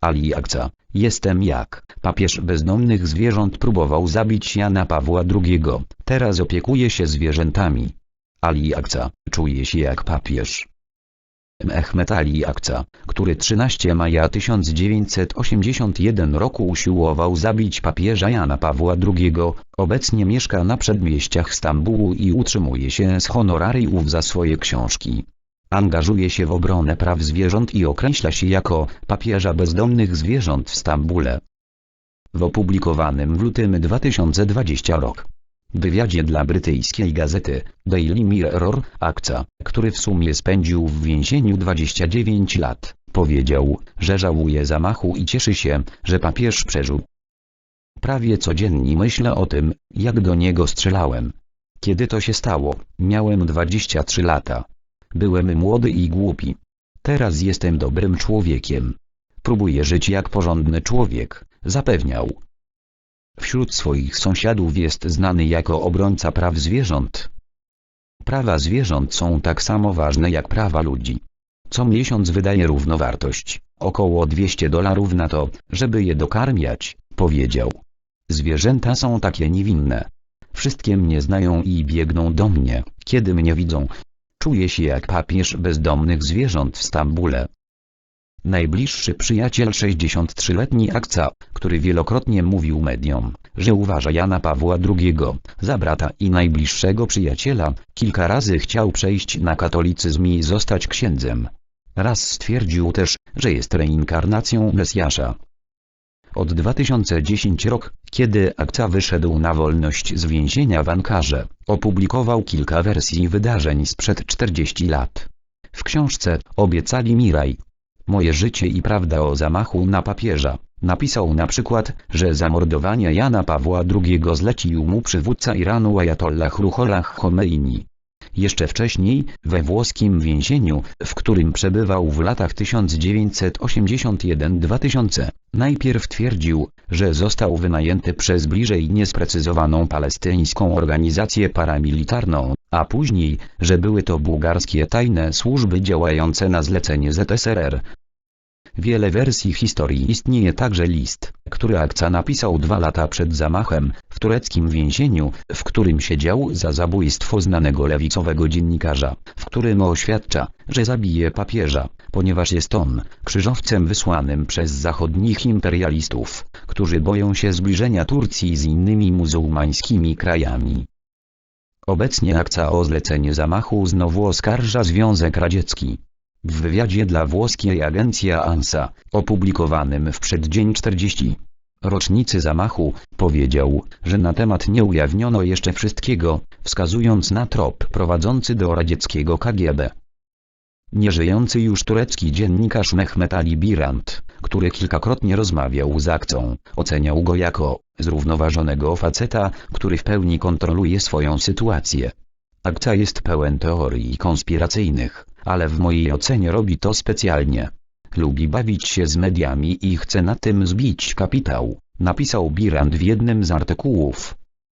Ali Akca, jestem jak papież bezdomnych zwierząt próbował zabić Jana Pawła II, teraz opiekuje się zwierzętami. Ali Akca, czuje się jak papież. Mehmet Ali Akca, który 13 maja 1981 roku usiłował zabić papieża Jana Pawła II, obecnie mieszka na przedmieściach Stambułu i utrzymuje się z honorariów za swoje książki. Angażuje się w obronę praw zwierząt i określa się jako papieża bezdomnych zwierząt w Stambule. W opublikowanym w lutym 2020 rok wywiadzie dla brytyjskiej gazety Daily Mirror, Akca, który w sumie spędził w więzieniu 29 lat, powiedział, że żałuje zamachu i cieszy się, że papież przeżył. Prawie codziennie myślę o tym, jak do niego strzelałem. Kiedy to się stało, miałem 23 lata. Byłem młody i głupi. Teraz jestem dobrym człowiekiem. Próbuję żyć jak porządny człowiek, zapewniał. Wśród swoich sąsiadów jest znany jako obrońca praw zwierząt. Prawa zwierząt są tak samo ważne jak prawa ludzi. Co miesiąc wydaje równowartość, około 200 dolarów na to, żeby je dokarmiać, powiedział. Zwierzęta są takie niewinne. Wszystkie mnie znają i biegną do mnie, kiedy mnie widzą. Czuję się jak papież bezdomnych zwierząt w Stambule. Najbliższy przyjaciel 63-letni Akca, który wielokrotnie mówił mediom, że uważa Jana Pawła II za brata i najbliższego przyjaciela, kilka razy chciał przejść na katolicyzm i zostać księdzem. Raz stwierdził też, że jest reinkarnacją Mesjasza. Od 2010 rok, kiedy Akca wyszedł na wolność z więzienia w Ankarze, opublikował kilka wersji wydarzeń sprzed 40 lat. W książce Obiecali mi raj, Moje życie i prawda o zamachu na papieża. Napisał na przykład, że zamordowanie Jana Pawła II zlecił mu przywódca Iranu Ayatollah Ruhollah Khomeini. Jeszcze wcześniej, we włoskim więzieniu, w którym przebywał w latach 1981-2000, najpierw twierdził, że został wynajęty przez bliżej niesprecyzowaną palestyńską organizację paramilitarną, a później, że były to bułgarskie tajne służby działające na zlecenie ZSRR. Wiele wersji historii istnieje także list, który Akca napisał dwa lata przed zamachem, w tureckim więzieniu, w którym siedział za zabójstwo znanego lewicowego dziennikarza, w którym oświadcza, że zabije papieża, ponieważ jest on krzyżowcem wysłanym przez zachodnich imperialistów, którzy boją się zbliżenia Turcji z innymi muzułmańskimi krajami. Obecnie akcja o zlecenie zamachu znowu oskarża Związek Radziecki. W wywiadzie dla włoskiej agencji ANSA, opublikowanym w przeddzień 40 rocznicy zamachu, powiedział, że na temat nie ujawniono jeszcze wszystkiego, wskazując na trop prowadzący do radzieckiego KGB. Nieżyjący już turecki dziennikarz Mehmet Ali Birant, który kilkakrotnie rozmawiał z akcją, oceniał go jako zrównoważonego faceta, który w pełni kontroluje swoją sytuację. Akcja jest pełen teorii konspiracyjnych, ale w mojej ocenie robi to specjalnie. Lubi bawić się z mediami i chce na tym zbić kapitał, napisał Birant w jednym z artykułów.